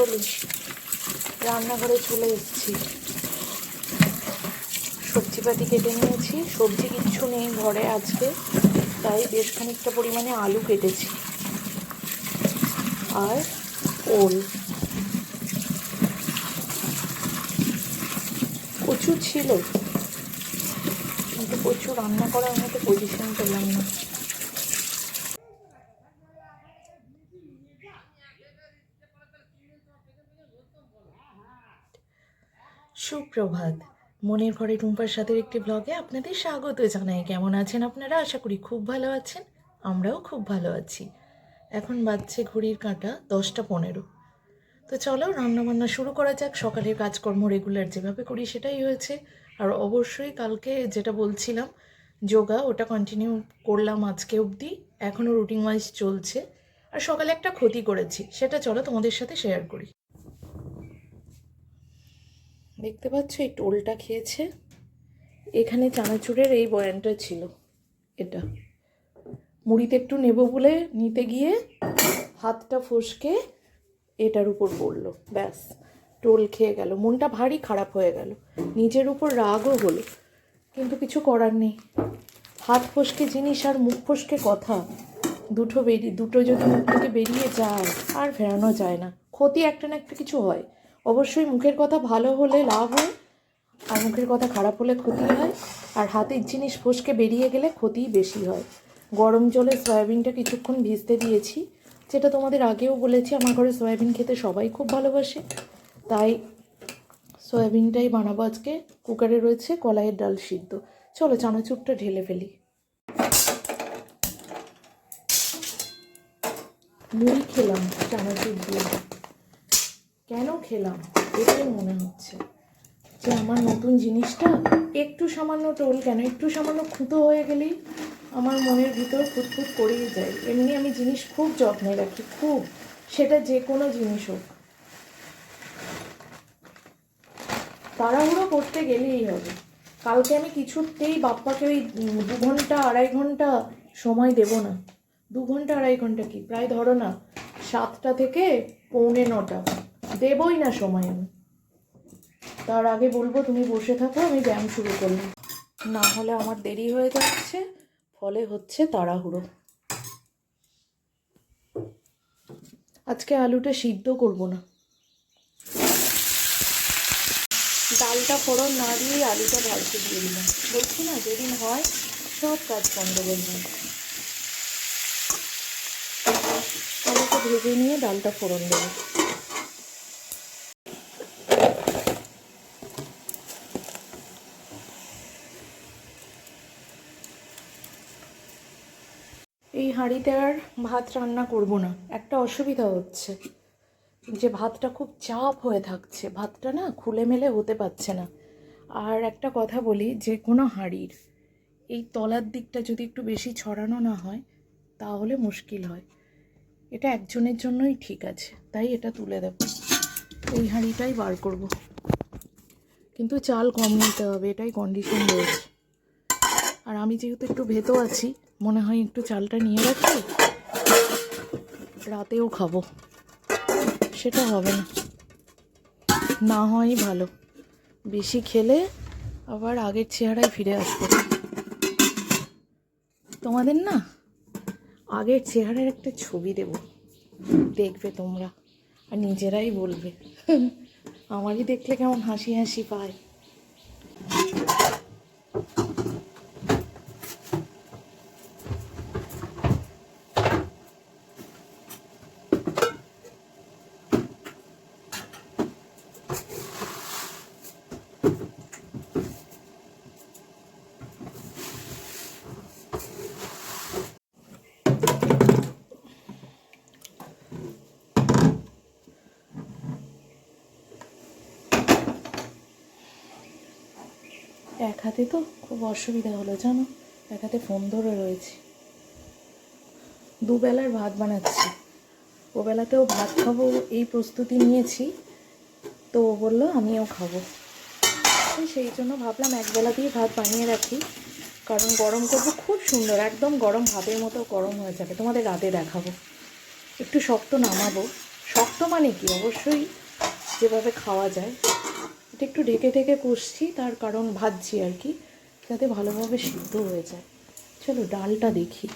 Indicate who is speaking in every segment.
Speaker 1: চলুন রান্নাঘরে চলে এসেছি। সবজিপাতি কেটে নিয়েছি। সবজি কিচ্ছু নেই ঘরে আজকে। তাই বেশ খানিকটা পরিমাণে আলু কেটেছি। আর ওল। প্রচুর ছিল। কিন্তু প্রচুর রান্না করার মতো পজিশন পেলাম না। সুপ্রভাত। মনের ঘরে টুম্পার সাথে একটি ব্লগে আপনাদের স্বাগত জানাই। কেমন আছেন আপনারা? আশা করি খুব ভালো আছেন। আমরাও খুব ভালো আছি। এখন বাজছে ঘড়ির কাঁটা দশটা পনেরো। তো চলো, রান্নাবান্না শুরু করা যাক। সকালের কাজকর্ম রেগুলার যেভাবে করি সেটাই হয়েছে। আর অবশ্যই কালকে যেটা বলছিলাম, যোগা ওটা কন্টিনিউ করলাম আজকে অবধি। এখনও রুটিন ওয়াইজ চলছে। আর সকালে একটা ক্ষতি করেছি, সেটা চলো তোমাদের সাথে শেয়ার করি। দেখতে পাচ্ছ এই টোলটা খেয়েছে? এখানে চানাচুরের এই বয়ানটা ছিল, এটা। মুড়িতে একটু নেব বলে নিতে গিয়ে হাতটা ফসকে এটার উপর পড়ল ব্যাস, টোল খেয়ে গেল। মনটা ভারী খারাপ হয়ে গেল। নিজের উপর রাগও হলো, কিন্তু কিছু করার নেই। হাত ফসকে জিনিস আর মুখ ফসকে কথা। দুটো বেরিয়ে দুটো যদি মুখ থেকে বেরিয়ে যায়, আর ফেরানো যায় না। ক্ষতি একটা না একটা কিছু হয়। অবশ্যই মুখের কথা ভালো হলে লাভ হয়, আর মুখের কথা খারাপ হলে ক্ষতি হয়, আর হাতের জিনিস ফসকে বেরিয়ে গেলে ক্ষতিই বেশি হয়। গরম জলে সয়াবিনটা কিছুক্ষণ ভিজতে দিয়েছি, যেটা তোমাদের আগেও বলেছি, আমার ঘরে সয়াবিন খেতে সবাই খুব ভালোবাসে। তাই সয়াবিনটাই বানাবো আজকে। কুকারে রয়েছে কলাইয়ের ডাল সিদ্ধ। চলো চানাচুরটা ঢেলে ফেলি। মুড়ি খেলাম চানাচুর দিয়ে। কেন খেলাম? এটাই মনে হচ্ছে। যে আমার নতুন জিনিসটা একটু সামান্য টোল কেন? একটু সামান্য খুঁতো হয়ে গেলেই আমার মনের ভিতর ফুটফুট করেই যায়। এমনি আমি জিনিস খুব যত্নে রাখি, খুব। সেটা যে কোনো জিনিস হোক। তাড়াহুড়ো করতে গেলেই হবে। কালকে আমি কিছুতেই বাপ্পাকে ওই দু ঘণ্টা, আড়াই ঘণ্টা সময় দেব না। দু ঘণ্টা, আড়াই ঘণ্টা কি? প্রায় ধরো না, সাতটা থেকে পৌনে নটা। দেবই না সময় আমি। তার আগে বলব, তুমি বসে থাকো, আমি ব্যায়াম শুরু করলাম না হলে আমার দেরি হয়ে যাচ্ছে, ফলে হচ্ছে তাড়াহুড়ো। আজকে আলুটা সিদ্ধ করব না। ডালটা ফোড়ন না দিয়ে আলুটা ভাজতে দিয়ে দিলাম। বলছি না, যেদিন হয়, সব কাজ বন্ধ হয় আলুটা ভেজে নিয়ে ডালটা ফোড়ন দেবো। হাঁড়িতে আর ভাত রান্না করব না। একটা অসুবিধা হচ্ছে। যে ভাতটা খুব চাপ হয়ে থাকছে। ভাতটা না খুলে মেলে হতে পারছে না। আর একটা কথা বলি, যে কোনো হাঁড়ির এই তলার দিকটা যদি একটু বেশি ছড়ানো না হয়, তাহলে মুশকিল হয়। এটা একজনের জন্যই ঠিক আছে, তাই এটা তুলে দেব। এই হাঁড়িটাই বার করব। কিন্তু চাল কম নিতে হবে, এটাই কন্ডিশন রয়েছে। আর আমি যেহেতু একটু ভেতো আছি মনে হয় একটু চালটা নিয়ে রাখি রাতেও খাব। সেটা হবে না। না হয় ভালো। বেশি খেলে আবার আগের চেহারায় ফিরে আসবে। তোমাদের না আগের চেহারার একটা ছবি দেব। দেখবে তোমরা। আর নিজেরাই বলবে। আমারই দেখলে কেমন হাসি হাসি পায়। এক হাতে তো খুব অসুবিধা হলো, জানো? এক হাতে ফোন ধরে রয়েছে। দুবেলার ভাত বানাচ্ছি। ওবেলাতেও ভাত খাব, এই প্রস্তুতি নিয়েছি। তো ও বলল, আমিও খাব। সেই জন্য ভাবলাম একবেলা দিয়ে ভাত বানিয়ে রাখি। কারণ গরম করব খুব সুন্দর, একদম গরম ভাতের মতো গরম হয়ে যাবে। তোমাদের রাতে দেখাবো। একটু শক্ত নামাবো। শক্ত মানে কি? অবশ্যই যেভাবে খাওয়া যায়। এটা একটু ঢেকে ঢেকে কষছি, তার কারণ ভাজছি আর কি, যাতে ভালোভাবে সিদ্ধ হয়ে যায়। চলো ডালটা দেখি।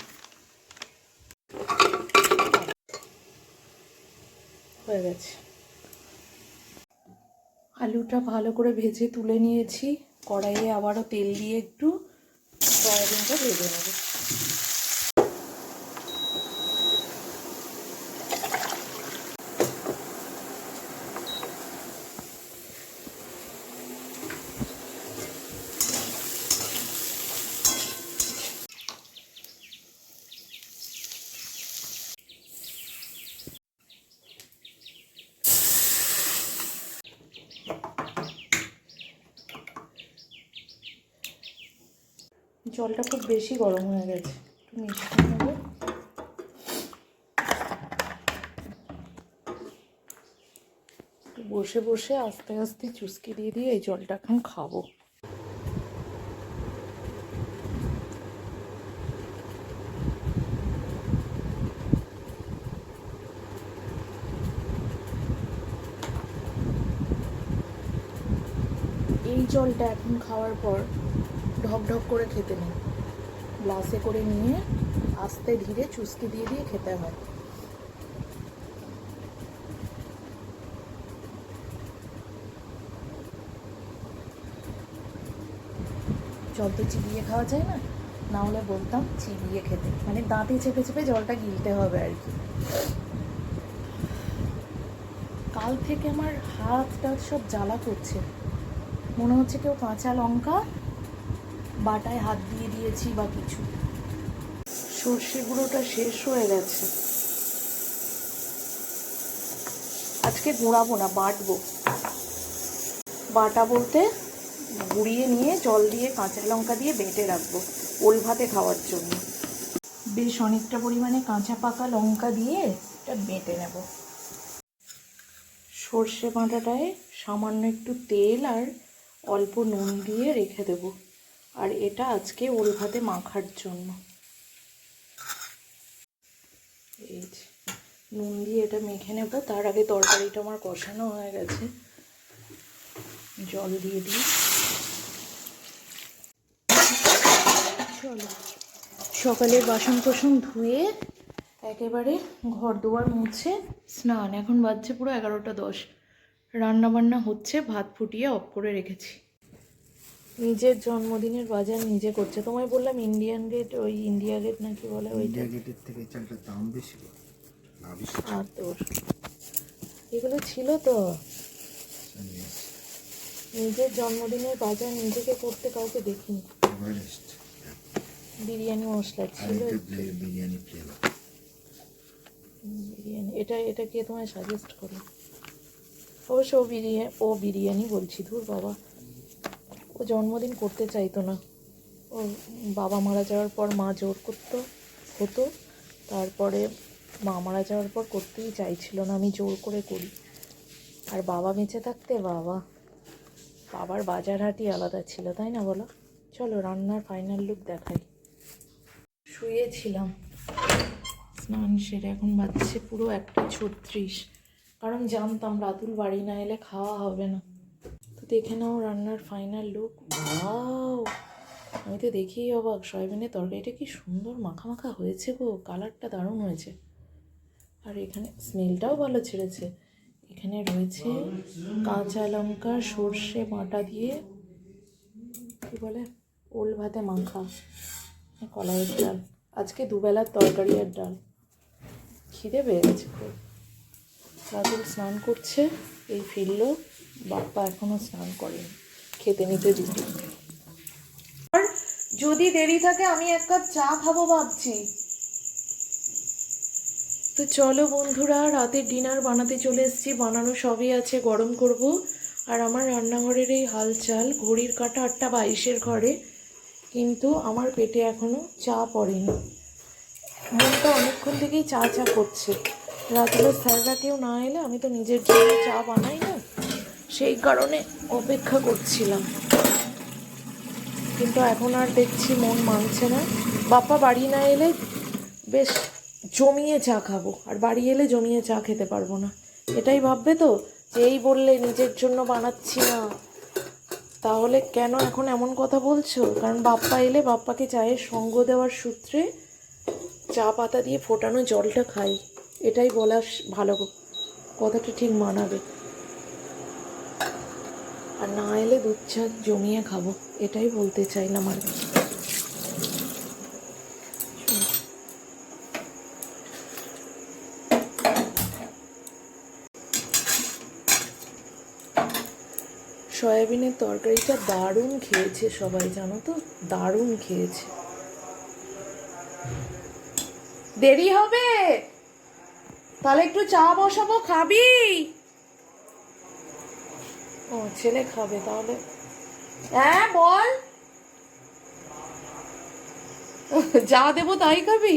Speaker 1: হয়ে গেছে। আলুটা ভালো করে ভেজে তুলে নিয়েছি। কড়াইয়ে আবারও তেল দিয়ে একটু সয়াবিনটা ভেজে নেব। জলটা খুব বেশি গরম হয়ে গেছে। একটু মিষ্টি একটু বসে বসে আস্তে আস্তে চুস্কি দিয়ে দিয়ে এই জলটা এখন খাব। এই জলটা এখন খাওয়ার পর ঢক ঢক করে খেতে নেই। গ্লাসে করে নিয়ে আস্তে ধীরে চুস্কি দিয়ে দিয়ে খেতে হয়। জল তো চিবিয়ে খাওয়া যায় না? না হলে বলতাম চিবিয়ে খেতে। মানে দাঁতে চেপে চেপে জলটা গিলতে হবে আর কি। কাল থেকে আমার হাত টাত সব জ্বালা করছে। মনে হচ্ছে কেউ কাঁচা লঙ্কা বাটায় হাত দিয়ে দিয়েছি বা কিছু। সর্ষে গুঁড়োটা শেষ হয়ে গেছে। আজকে গুঁড়াবো না, বাটবো। বাটা বলতে গুঁড়িয়ে নিয়ে, জল দিয়ে, কাঁচা লঙ্কা দিয়ে বেটে রাখব ওল ভাতে খাওয়ার জন্য। বেশ অনেকটা পরিমাণে কাঁচা পাকা লঙ্কা দিয়ে এটা বেটে নেব। সর্ষে বাটাটায় সামান্য একটু তেল আর অল্প নুন দিয়ে রেখে দেব। আর এটা আজকে ওল ভাতে মাখার জন্য। এই নুন দিয়ে এটা মেখে নেব। তার আগে তরকারিটা আমার কষানো হয়ে গেছে। জল দিয়ে দিই। চলো সকালে বাসন কোসন ধুয়ে একেবারে ঘর দুয়ার মুছে স্নান। এখন বাজছে পুরো এগারোটা দশ। রান্না বান্না হচ্ছে, ভাত ফুটিয়ে অফ করে রেখেছি। নিজের জন্মদিনের বাজার নিজে করছে। তোমায় বললাম ইন্ডিয়ান গেট ওই ইন্ডিয়া গেট নাকি বলে ওইটা?
Speaker 2: ইন্ডিয়া গেটের থেকে এই চালটার দাম বেশি।
Speaker 1: আর তোর? এগুলো ছিল তো। নিজের জন্মদিনের বাজার নিজেকে করতে কাউকে দেখিনি। বিরিয়ানি মশলা ছিল
Speaker 2: বিরিয়ানি ফ্লেভার
Speaker 1: বিরিয়ানি এটা এটা কে তোমায় সাজেস্ট করো? অবশ্য ও বিরিয়ানি ও বিরিয়ানি বলছি ধুর বাবা। ও জন্মদিন করতে চাইতো না। ও বাবা মারা যাওয়ার পর মা জোর করতো, হতো। তারপরে মা মারা যাওয়ার পর করতেই চাইছিল না, আমি জোর করে করি। আর বাবা বেঁচে থাকতে বাবা। বাবার বাজার হাটি আলাদা ছিল, তাই না বলো? চলো রান্নার ফাইনাল লুক দেখাই। শুয়েছিলাম। স্নান সেরে এখন বাজছে পুরো একটা ছত্রিশ। কারণ জানতাম রাতুল বাড়ি না এলে খাওয়া হবে না। দেখে নাও রান্নার ফাইনাল লুক ওয়াও আমি তো দেখেই অবাক। সয়াবিনের তরকারিটা কি সুন্দর মাখা মাখা হয়েছে গো। কালারটা দারুণ হয়েছে। আর এখানে স্মেলটাও ভালো ছেড়েছে। এখানে রয়েছে কাঁচা লঙ্কা, সর্ষে বাটা দিয়ে কি বলে? ওল ভাতে মাখা। কলাইয়ের ডাল। আজকে দুবেলার তরকারি আর ডাল। খিদে পেয়ে গেছে খুব। রাতুল স্নান করছে, এই ফিরলো। বাপ্পা এখনও স্নান করেনি। খেতে নিতে আর যদি দেরি থাকে, আমি এক কাপ চা খাব ভাবছি। তো চলো বন্ধুরা রাতের ডিনার বানাতে চলে এসেছি। বানানো সবই আছে, গরম করব। আর আমার রান্নাঘরের এই হালচাল, ঘড়ির কাটা আটটা বাইশের ঘরে। কিন্তু আমার পেটে এখনও চা পড়েনি। মনটা অনেকক্ষণ থেকেই চা চা করছে। রাত্রে স্যাররা কেউ না এলে আমি তো নিজের জন্য চা বানাই। সেই কারণে অপেক্ষা করছিলাম। কিন্তু এখন আর দেখছি মন মানছে না। বাপ্পা বাড়ি না এলে বেশ জমিয়ে চা খাব, আর বাড়ি এলে জমিয়ে চা খেতে পারব না। এটাই ভাববে তো, যে এই বললে নিজের জন্য বানাচ্ছি না। তাহলে কেন এখন এমন কথা বলছো? কারণ বাপ্পা এলে বাপ্পাকে চায়ের সঙ্গ দেওয়ার সূত্রে চা পাতা দিয়ে ফোটানো জলটা খাই। এটাই বলা ভালো কথাটা ঠিক মানাবে। আর না এলে দুধ চা জমিয়ে খাব, এটাই বলতে চাইলাম আর সয়াবিনের তরকারিটা দারুণ খেয়েছে সবাই, জানো তো? দারুণ খেয়েছে। দেরি হবে? তাহলে একটু চা বসাবো, খাবি? ও, ছেলে খাবে তাহলে। হ্যাঁ বল। যা দেবো তাই খাবি।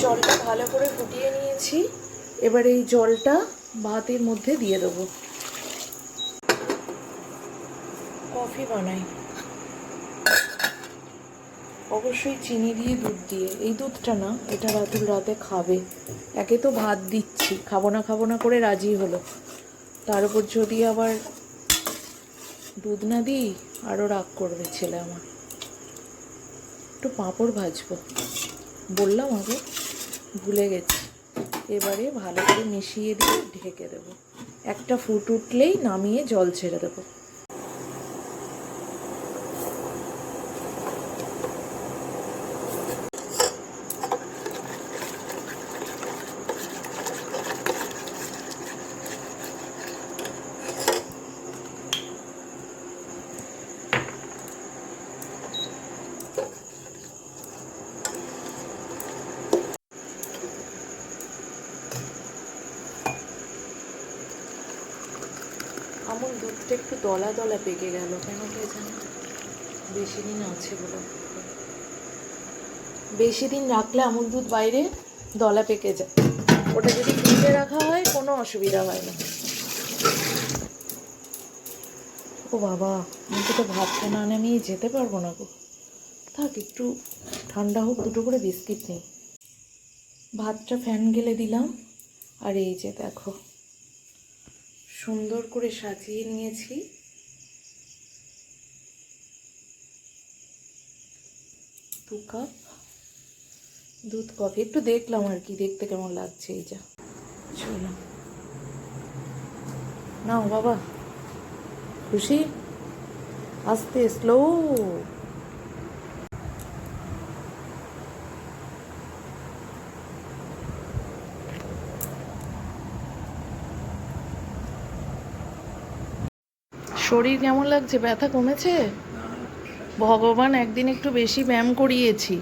Speaker 1: জলটা ভালো করে ফুটিয়ে নিয়েছি। এবার এই জলটা ভাতের মধ্যে দিয়ে দেবো। কফি বানাই। অবশ্যই চিনি দিয়ে দুধ দিয়ে। এই দুধটা না, এটা রাতুল রাতে খাবে। একে তো ভাত দিচ্ছি, খাব না খাব না করে রাজি হলো। তার উপর যদি আবার দুধ না দিই আরও রাগ করবে ছেলে আমার। একটু পাঁপড় ভাজবো। বললাম আগে, ভুলে গেছি। এবারে ভালো করে মিশিয়ে দিয়ে ঢেকে দেবো। একটা ফুট উঠলেই নামিয়ে জল ছেড়ে দেবো। দুধটা একটু দলা দলা পেকে গেল। কেন কে জানে? বেশি দিন আছে বলে। বেশি দিন রাখলে আমুল দুধ বাইরে দলা পেকে যায়। ওটা যদি ফ্রিজে রাখা হয়, কোনো অসুবিধা হয় না। ও বাবা আমাকে তো ভাতটা না আমি যেতে পারব না গো। থাক, একটু ঠান্ডা হোক, দুটো করে বিস্কিট নেই। ভাতটা ফ্যান গেলে দিলাম। আর এই যে দেখো। সুন্দর করে সাজিয়ে নিয়েছি। দু কাপ দুধ কফি। একটু দেখলাম আর কি, দেখতে কেমন লাগছে এই যা। চলো। নাও বাবা। খুশি? আস্তে স্লো শরীর কেমন লাগছে? ব্যথা কমেছে? ভগবান একদিন একটু বেশি ব্যায়াম করিয়েছি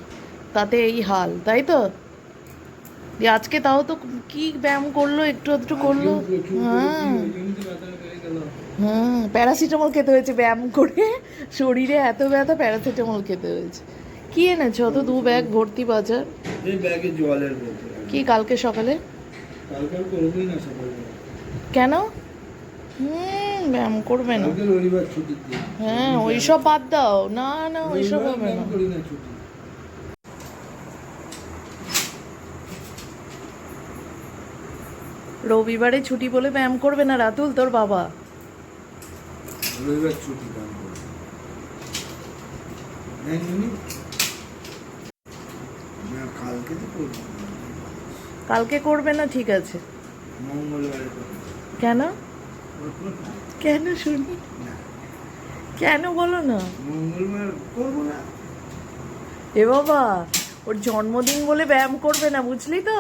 Speaker 1: তাতে এই হাল তাই তো? আজকে তাও তো কি ব্যায়াম করল একটু একটু করল? হ্যাঁ। হুম প্যারাসিটামল খেতে হয়েছে ব্যায়াম করে। শরীরে এত ব্যথা প্যারাসিটামল খেতে হয়েছে। কি এনেছো? অত দু ব্যাগ ভর্তি বাজার? কি কালকে সকালে। কেন? হুম ব্যায়াম করবে না। হ্যাঁ ওইসব বাদ দাও। না না ওইসব হবে না। রবিবারে ছুটি বলে ব্যায়াম করবে না রাতুল তোর বাবা?
Speaker 2: রবিবার ছুটি হ্যাঁ কালকে করব না।
Speaker 1: ঠিক আছে।
Speaker 2: মঙ্গলবারে
Speaker 1: কেন। কেন শুনি কেন বলো না?
Speaker 2: মঙ্গলবার করব না।
Speaker 1: এ বাবা ওর জন্মদিন বলে ব্যায়াম করবে না বুঝলি তো?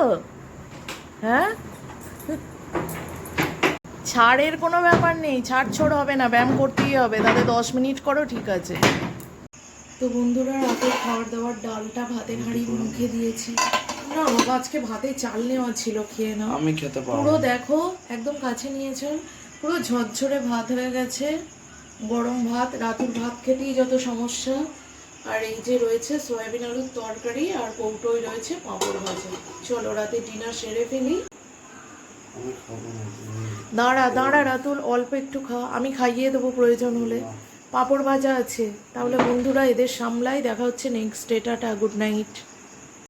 Speaker 1: হ্যাঁ? ছাড়ের কোনো ব্যাপার নেই ছাড় ছোড় হবে না ব্যায়াম করতেই হবে। তাহলে দশ মিনিট করো ঠিক আছে। তো বন্ধুরা রাতে খাবার দাবার ডালটা ভাতের হাঁড়ি মুখে দিয়েছি। না বাবা আজকে ভাতে চাল নেওয়া ছিল খেয়ে নাও।
Speaker 2: আমি খেতে
Speaker 1: পুরো দেখো একদম কাছে নিয়েছেন পুরো ঝরঝরে ভাত হয়ে গেছে। গরম ভাত, রাতুর ভাত খেতেই যত সমস্যা। আর এই যে রয়েছে সয়াবিন আলুর তরকারি আর কৌটোই রয়েছে পাঁপড় ভাজা। চলো রাতে ডিনার সেরে ফেলি। দাঁড়া দাঁড়া রাতুল, অল্প একটু খা। আমি খাইয়ে দেবো প্রয়োজন হলে। পাঁপড় ভাজা আছে। তাহলে বন্ধুরা এদের সামলাই। দেখা হচ্ছে next day tata good night